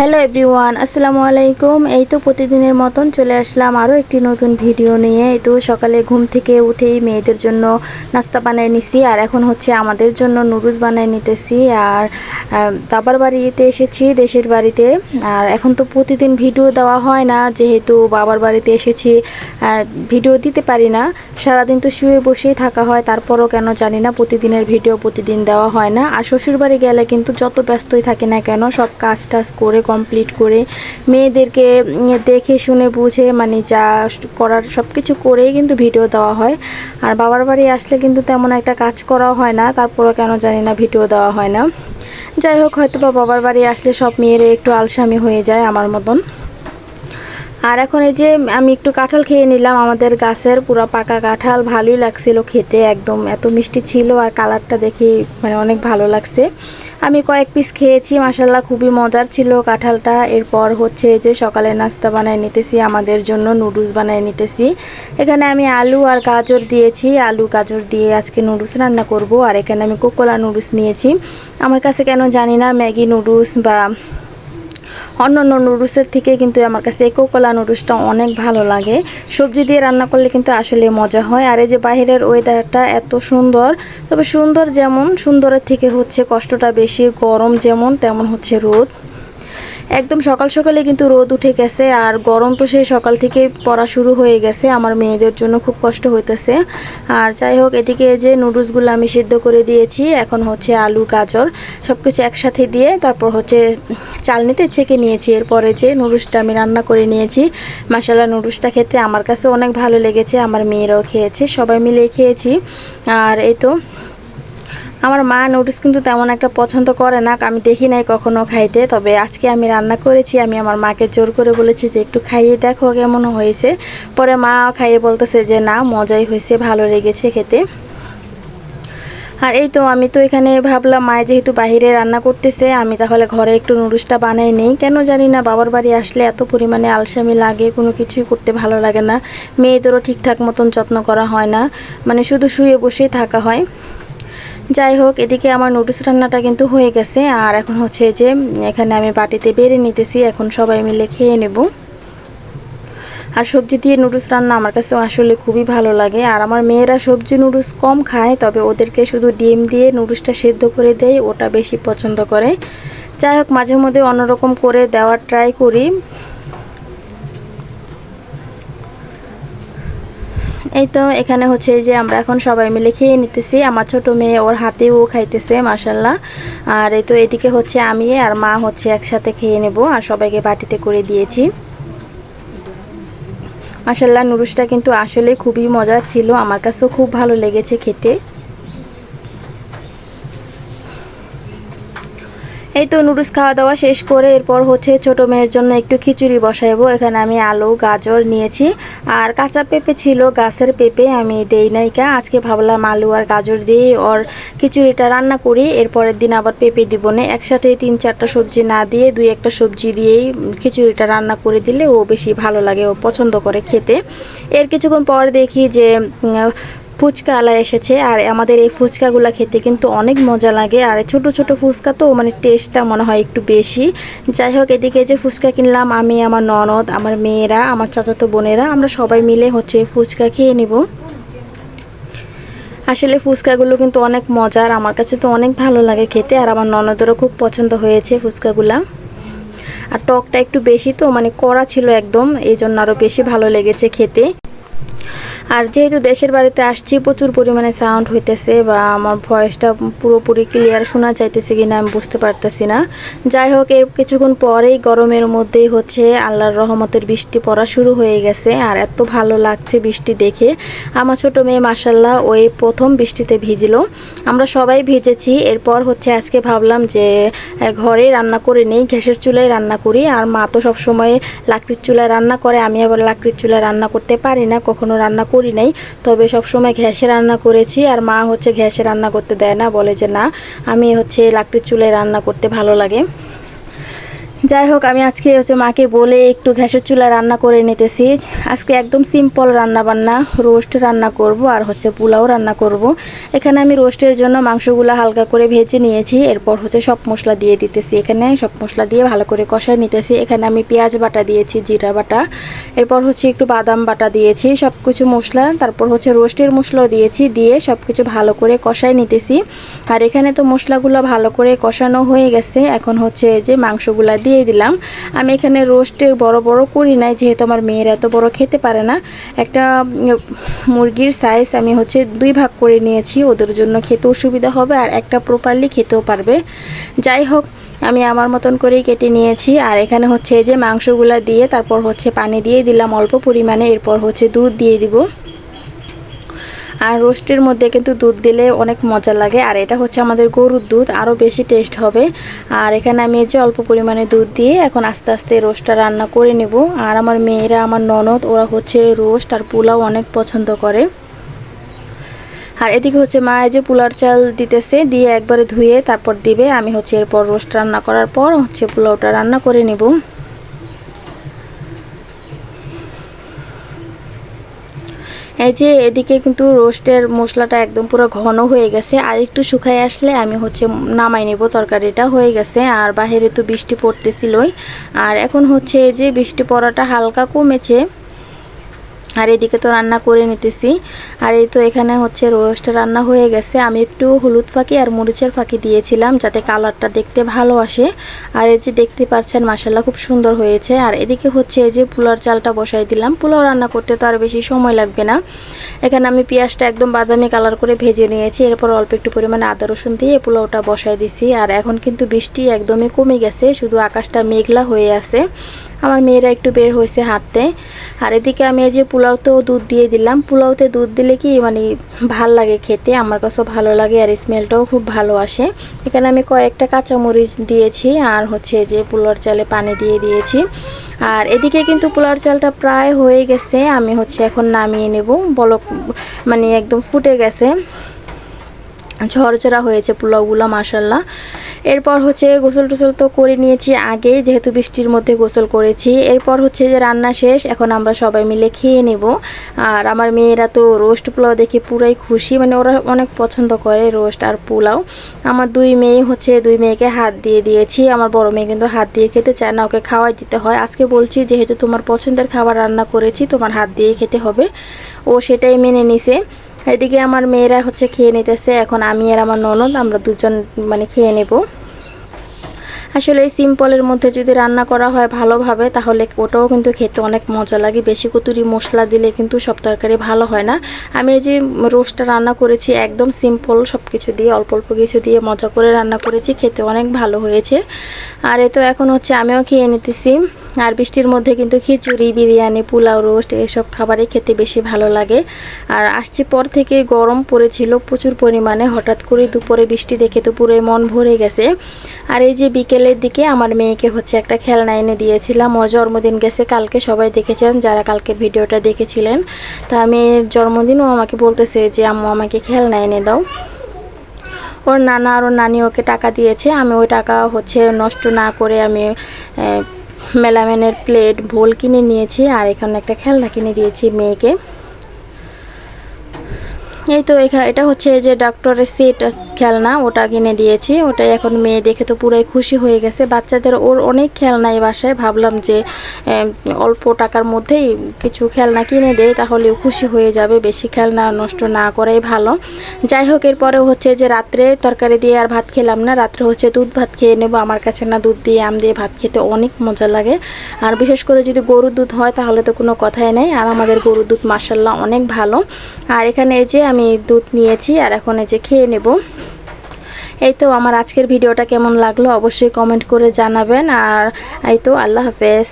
Hello everyone আসসালামু আলাইকুম এই তো প্রতিদিনের মতন চলে আসলাম আরও একটি নতুন ভিডিও নিয়ে। এই তো সকালে ঘুম থেকে উঠেই মেয়েদের জন্য নাস্তা বানিয়ে নিছি। আর এখন হচ্ছে আমাদের জন্য নুডলস বানিয়ে নিতেছি। আর বাবার বাড়িতে এসেছি, দেশের বাড়িতে। আর এখন তো প্রতিদিন ভিডিও দেওয়া হয় না। যেহেতু বাবার বাড়িতে এসেছি ভিডিও দিতে পারি না। সারাদিন তো শুয়ে বসেই থাকা হয়। তারপরও কেন জানি না, প্রতিদিনের ভিডিও প্রতিদিন দেওয়া হয় না। আর শ্বশুরবাড়ি গেলে কিন্তু যত ব্যস্তই থাকে না কেন, সব কাজ টাজ করে কমপ্লিট করে মেয়েদেরকে দেখে শুনে বুঝে মানে যা করার সব কিছু করেই কিন্তু ভিডিও দেওয়া হয়। আর বাবার বাড়ি আসলে কিন্তু তেমন একটা কাজ করা হয় না, তারপরও কেন জানি না ভিডিও দেওয়া হয় না। যাই হোক হয়তো বা বাবার বাড়ি আসলে সব মেয়েরা একটু আলসামি হয়ে যায় আমার মতন। আর এখন এই যে আমি একটু কাঁঠাল খেয়ে নিলাম, আমাদের গাছের পুরো পাকা কাঁঠাল, ভালোই লাগছিল খেতে, একদম এত মিষ্টি ছিল আর কালারটা দেখে মানে অনেক ভালো লাগছে। আমি কয়েক পিস খেয়েছি মাসাল্লাহ খুবই মজার ছিল কাঁঠালটা। এরপর হচ্ছে যে সকালে নাস্তা বানায় নিতেছি, আমাদের জন্য নুডলস বানায় নিতেছি। এখানে আমি আলু আর গাজর দিয়েছি, আলু, গাজর দিয়ে আজকে নুডলস রান্না করব। আর এখানে আমি কোকোলা নুডলস নিয়েছি। আমার কাছে কেন জানি না, ম্যাগি নুডলস বা অন্য অন্য নুডলসের থেকে কিন্তু আমার কাছে এই কোকোলা নুডলসটা অনেক ভালো লাগে। সবজি দিয়ে রান্না করলে কিন্তু আসলে মজা হয়। আর এই যে বাইরের ওয়েদারটা এত সুন্দর, তবে সুন্দর যেমন, সুন্দরের থেকে হচ্ছে কষ্টটা বেশি, গরম যেমন, তেমন হচ্ছে রোদ। একদম সকাল সকালে কিন্তু রোদ উঠে গেছে আর গরম তো সেই সকাল থেকে পড়া শুরু হয়ে গেছে। আমার মেয়েদের জন্য খুব কষ্ট হইতেছে। আর যাই হোক, এদিকে যে নুডলসগুলো আমি সিদ্ধ করে দিয়েছি। এখন হচ্ছে আলু, গাজর সব কিছু একসাথে দিয়ে তারপর হচ্ছে চালনিতে ছেঁকে নিয়েছি। এরপরে যে নুডলসটা আমি রান্না করে নিয়েছি মশালা নুডলসটা খেতে আমার কাছে অনেক ভালো লেগেছে, আমার মেয়েরাও খেয়েছে, সবাই মিলে খেয়েছি। আর এই তো আমার মা নুডলস কিন্তু তেমন একটা পছন্দ করে না, আমি দেখি নাই কখনো খাইতে। তবে আজকে আমি রান্না করেছি, আমি আমার মাকে জোর করে বলেছি যে একটু খাইয়ে দেখো কেমন হয়েছে। পরে মা খাইয়ে বলতেছে যে, না, মজাই হয়েছে, ভালো লেগেছে খেতে। আর এই তো আমি তো এখানে ভাবলাম, মায়ে যেহেতু বাইরে রান্না করতেছে, আমি তাহলে ঘরে একটু নুডলসটা বানাই নেই। কেন জানি না, বাবার বাড়ি আসলে এত পরিমাণে আলসামি লাগে, কোনো কিছুই করতে ভালো লাগে না। মেয়েদেরও ঠিকঠাক মতন যত্ন করা হয় না মানে শুধু শুয়ে বসেই থাকা হয়। যাই হোক, এদিকে আমার নুডলস রান্নাটা কিন্তু হয়ে গেছে। আর এখন হচ্ছে যে, এখানে আমি বাটিতে বেড়ে নিতেছি। এখন সবাই মিলে খেয়ে নেব। আর সবজি দিয়ে নুডলস রান্না আমার কাছে আসলে খুবই ভালো লাগে। আর আমার মেয়েরা সবজি নুডলস কম খায়, তবে ওদেরকে শুধু ডিম দিয়ে নুডলসটা সেদ্ধ করে দেয় ওটা বেশি পছন্দ করে। যাই হোক মাঝে মধ্যে অন্যরকম করে দেওয়ার ট্রাই করি। এই তো, এখানে হচ্ছে যে আমরা এখন সবাই মিলে খেয়ে নিতেছি। আমার ছোট মেয়ে ওর হাতেও খাইতেছে মাসাল্লাহ আর এই তো এদিকে হচ্ছে আমি আর মা হচ্ছে একসাথে খেয়ে নেব আর সবাইকে বাটিতে করে দিয়েছি। মাসাল্লাহ নুরুসটা কিন্তু আসলে খুবই মজার ছিল। আমার কাছেও খুব ভালো লেগেছে খেতে। এই তো নুডলস খাওয়া দাওয়া শেষ করে এরপর হচ্ছে ছোট মেয়ের জন্য একটু খিচুড়ি বসাইবো। এখানে আমি আলু, গাজর নিয়েছি। আর কাঁচা পেঁপে ছিল, গাছের পেঁপে আমি দেই নাইকা আজকে ভাবলাম আলু আর গাজর দিয়ে ওর খিচুড়িটা রান্না করি। এরপরের দিন আবার পেঁপে দিব না। একসাথে তিন চারটা সবজি না দিয়ে দুই একটা সবজি দিয়েই খিচুড়িটা রান্না করে দিলে ও বেশি ভালো লাগে, ও পছন্দ করে খেতে। এর কিছুক্ষণ পর দেখি যে ফুচকা আলা এসেছে, আর আমাদের এই ফুচকাগুলো খেতে কিন্তু অনেক মজা লাগে। আর ছোট ছোট ফুচকা তো মানে টেস্টটা মনে হয় একটু বেশি। যাই হোক, এদিকে যে ফুচকা কিনলাম, আমি, আমার ননদ, আমার মেয়েরা, আমার চাচাতো বোনেরা, আমরা সবাই মিলে হচ্ছে ফুচকা খেয়ে নিব। আসলে ফুচকাগুলো কিন্তু অনেক মজার, আমার কাছে তো অনেক ভালো লাগে খেতে, আর আমার ননদেরও খুব পছন্দ হয়েছে ফুচকাগুলা। আর টকটা একটু বেশি তো মানে কড়া ছিল একদম এই জন্য আরও বেশি ভালো লেগেছে খেতে। আর যেহেতু দেশের বাড়িতে আসছি, প্রচুর পরিমাণে সাউন্ড হইতেছে বা আমার ভয়েসটা পুরোপুরি ক্লিয়ার শোনা যাইতেছে কিনা আমি বুঝতে পারতেছি না। যাই হোক, এর কিছুক্ষণ পরেই গরমের মধ্যেই হচ্ছে আল্লাহর রহমতের বৃষ্টি পড়া শুরু হয়ে গেছে। আর এত ভালো লাগছে বৃষ্টি দেখে। আমার ছোট মেয়ে মাসাল্লাহ ওই প্রথম বৃষ্টিতে ভিজলো। আমরা সবাই ভিজেছি। এরপর হচ্ছে আজকে ভাবলাম যে ঘরে রান্না করে নেই, গ্যাসের চুলায় রান্না করি। আর মা তো সবসময় লাকড়ির চুলায় রান্না করে, আমি আবার লাকড়ির চুলায় রান্না করতে পারি না, কখনো রান্না করি নাই। তবে সবসময় ঘ্যাসে রান্না করেছি আর মা হচ্ছে ঘ্যাসে রান্না করতে দেয় না, বলে যে না, আমি হচ্ছে লাকড়ির চুলায় রান্না করতে ভালো লাগে। যাই হোক, আমি আজকে হচ্ছে মাকে বলে একটু গ্যাসের চুলা রান্না করে নিতেছি। আজকে একদম সিম্পল রান্না বান্না রোস্ট রান্না করব আর হচ্ছে পোলাও রান্না করব। এখানে আমি রোস্টের জন্য মাংসগুলো হালকা করে ভেজে নিয়েছি, এরপর হচ্ছে সব মশলা দিয়ে দিতেছি। এখানে সব মশলা দিয়ে ভালো করে কষায় নিতেছি। এখানে আমি পেঁয়াজ বাটা দিয়েছি, জিরা বাটা। এরপর হচ্ছে একটু বাদাম বাটা দিয়েছি সব কিছু মশলা। তারপর হচ্ছে রোস্টের মশলাও দিয়েছি, দিয়ে সব কিছু ভালো করে কষায় নিতেছি। আর এখানে তো মশলাগুলো ভালো করে কষানো হয়ে গেছে। এখন হচ্ছে যে মাংসগুলো দিয়ে দিলাম। আমি এখানে রোস্টে বড় বড় করি নাই, যেহেতু আমার মেয়েরা এত বড় খেতে পারে না। একটা মুরগির সাইজ আমি হচ্ছে দুই ভাগ করে নিয়েছি, ওদের জন্য খেতেও সুবিধা হবে আর একটা প্রপারলি খেতেও পারবে। যাই হোক, আমি আমার মতন করেই কেটে নিয়েছি। আর এখানে হচ্ছে যে মাংসগুলা দিয়ে তারপর হচ্ছে পানি দিয়ে দিলাম অল্প পরিমাণে, এরপর হচ্ছে দুধ দিয়ে দিব। আর রোস্টের মধ্যে কিন্তু দুধ দিলে অনেক মজা লাগে। আর এটা হচ্ছে আমাদের গরুর দুধ আরও বেশি টেস্ট হবে। আর এখানে আমি যে অল্প পরিমাণে দুধ দিয়ে এখন আস্তে আস্তে রোস্টটা রান্না করে নেব। আর আমার মেয়েরা, আমার ননদ, ওরা হচ্ছে রোস্ট আর পোলাও অনেক পছন্দ করে। আর এদিকে হচ্ছে মা যে পোলার চাল দিতেছে, দিয়ে একবারে ধুয়ে তারপর দিবে। আমি হচ্ছে এরপর রোস্ট রান্না করার পর হচ্ছে পোলাওটা রান্না করে নেব। এই যে এদিকে কিন্তু রোস্টের মশলাটা একদম পুরো ঘন হয়ে গেছে। আর একটু শুকায় আসলে আমি হচ্ছে নামাই নেব তরকারিটা, হয়ে গেছে। আর বাইরে তো বৃষ্টি পড়তেছিলই। আর এখন হচ্ছে এই যে বৃষ্টি পড়াটা হালকা কমেছে। আর এদিকে তো রান্না করে নিতেছি। আর এই তো এখানে হচ্ছে রোস্ট রান্না হয়ে গেছে। আমি একটু হলুদ ফাঁকি আর মরিচের ফাঁকি দিয়েছিলাম যাতে কালারটা দেখতে ভালো আসে। আর এই যে দেখতে পাচ্ছেন মাসাল্লাহ খুব সুন্দর হয়েছে। আর এদিকে হচ্ছে এই যে পোলার চালটা বসাই দিলাম। পোলাও রান্না করতে তো আর বেশি সময় লাগবে না। এখানে আমি পেঁয়াজটা একদম বাদামি কালার করে ভেজে নিয়েছি। এরপর অল্প একটু পরিমাণে আদা, রসুন দিয়ে পোলাওটা বসাই দিছি। আর এখন কিন্তু বৃষ্টি একদমই কমে গেছে। শুধু আকাশটা মেঘলা হয়ে আছে। আমার মেয়েরা একটু বের হয়েছে হাঁটতে। আর এদিকে আমি এই যে পোলাওতেও দুধ দিয়ে দিলাম। পোলাওতে দুধ দিলে কি মানে ভালো লাগে খেতে, আমার কাছেও ভালো লাগে আর স্মেলটাও খুব ভালো আসে। এখানে আমি কয়েকটা কাঁচামরিচ দিয়েছি আর হচ্ছে যে পোলাওর চালে পানি দিয়ে দিয়েছি। আর এদিকে কিন্তু পোলাওর চালটা প্রায় হয়ে গেছে, আমি হচ্ছে এখন নামিয়ে নেব। বলক মানে একদম ফুটে গেছে। ঝরঝরা হয়েছে পোলাওগুলো মাসাল্লাহ এরপর হচ্ছে গোসল টোসল তো করে নিয়েছি আগেই, যেহেতু বৃষ্টির মধ্যে গোসল করেছি। এরপর হচ্ছে যে রান্না শেষ, এখন আমরা সবাই মিলে খেয়ে নেব। আর আমার মেয়েরা তো রোস্ট পোলাও দেখে পুরাই খুশি মানে ওরা অনেক পছন্দ করে রোস্ট আর পোলাও। আমার দুই মেয়ে হচ্ছে, দুই মেয়েকে হাত দিয়ে দিয়েছি। আমার বড় মেয়ে কিন্তু হাত দিয়ে খেতে চায় না, ওকে খাওয়াই দিতে হয়। আজকে বলছি, যেহেতু তোমার পছন্দের খাবার রান্না করেছি, তোমার হাত দিয়ে খেতে হবে। ও সেটাই মেনে নিছে। এদিকে আমার মেয়েরা হচ্ছে খেয়ে নিতেছে, এখন আমি আর আমার ননদ, আমরা দুজন মানে খেয়ে নেব। আসলে এই সিম্পলের মধ্যে যদি রান্না করা হয় ভালোভাবে, তাহলে ওটাও কিন্তু খেতে অনেক মজা লাগে। বেশি কুতুরি মশলা দিলে কিন্তু সব তরকারি ভালো হয় না। আমি এই যে রোস্টটা রান্না করেছি, একদম সিম্পল সব কিছু দিয়ে, অল্প অল্প কিছু দিয়ে মজা করে রান্না করেছি, খেতে অনেক ভালো হয়েছে। আর এ তো এখন হচ্ছে আমিও খেয়ে নিতেছি। আর বৃষ্টির মধ্যে কিন্তু খিচুড়ি, বিরিয়ানি, পোলাও রোস্ট এসব খাবারই খেতে বেশি ভালো লাগে। আর আসছি পর থেকে গরম পড়েছিল প্রচুর পরিমাণে। হঠাৎ করে দুপুরে বৃষ্টি দেখে তো পুরো মন ভরে গেছে। আর এই যে বিকেলের দিকে আমার মেয়েকে হচ্ছে একটা খেলনা এনে দিয়েছিলাম। ওর জন্মদিন গেছে, কালকে সবাই দেখেছেন যারা কালকে ভিডিওটা দেখেছিলেন। তা আমি জন্মদিনও আমাকে বলতেছে যে, আম্মু, আমাকে খেলনা এনে দাও। ওর নানা আর ওর নানি ওকে টাকা দিয়েছে। আমি ওই টাকা হচ্ছে নষ্ট না করে আমি মেলামেনের প্লেট, ভোল কিনে নিয়েছি। আর এখানে একটা খেলনা কিনে দিয়েছি মেয়েকে। এই তো এটা হচ্ছে যে ডক্টরের সেট খেলনা, ওটা কিনে দিয়েছি। ওটা এখন মেয়ে দেখে তো পুরাই খুশি হয়ে গেছে। বাচ্চাদের ওর অনেক খেলনা এই বাসায়। ভাবলাম যে অল্প টাকার মধ্যেই কিছু খেলনা কিনে দেয় তাহলে খুশি হয়ে যাবে। বেশি খেলনা নষ্ট না করাই ভালো। যাই হোক এরপরে হচ্ছে যে রাত্রে তরকারি দিয়ে আর ভাত খেলাম না। রাত্রে হচ্ছে দুধ ভাত খেয়ে নেব। আমার কাছে না দুধ দিয়ে, আম দিয়ে ভাত খেতে অনেক মজা লাগে। আর বিশেষ করে যদি গরুর দুধ হয়, তাহলে তো কোনো কথাই নেই। আর আমাদের গরুর দুধ মাসাল্লাহ অনেক ভালো। আর এখানে এই যে আমি দুধ নিয়েছি আর এখন এই যে খেয়ে নেব। এই তো আমার আজকের ভিডিওটা কেমন লাগল অবশ্যই কমেন্ট করে জানাবেন আর এই তো আল্লাহ হাফেজ।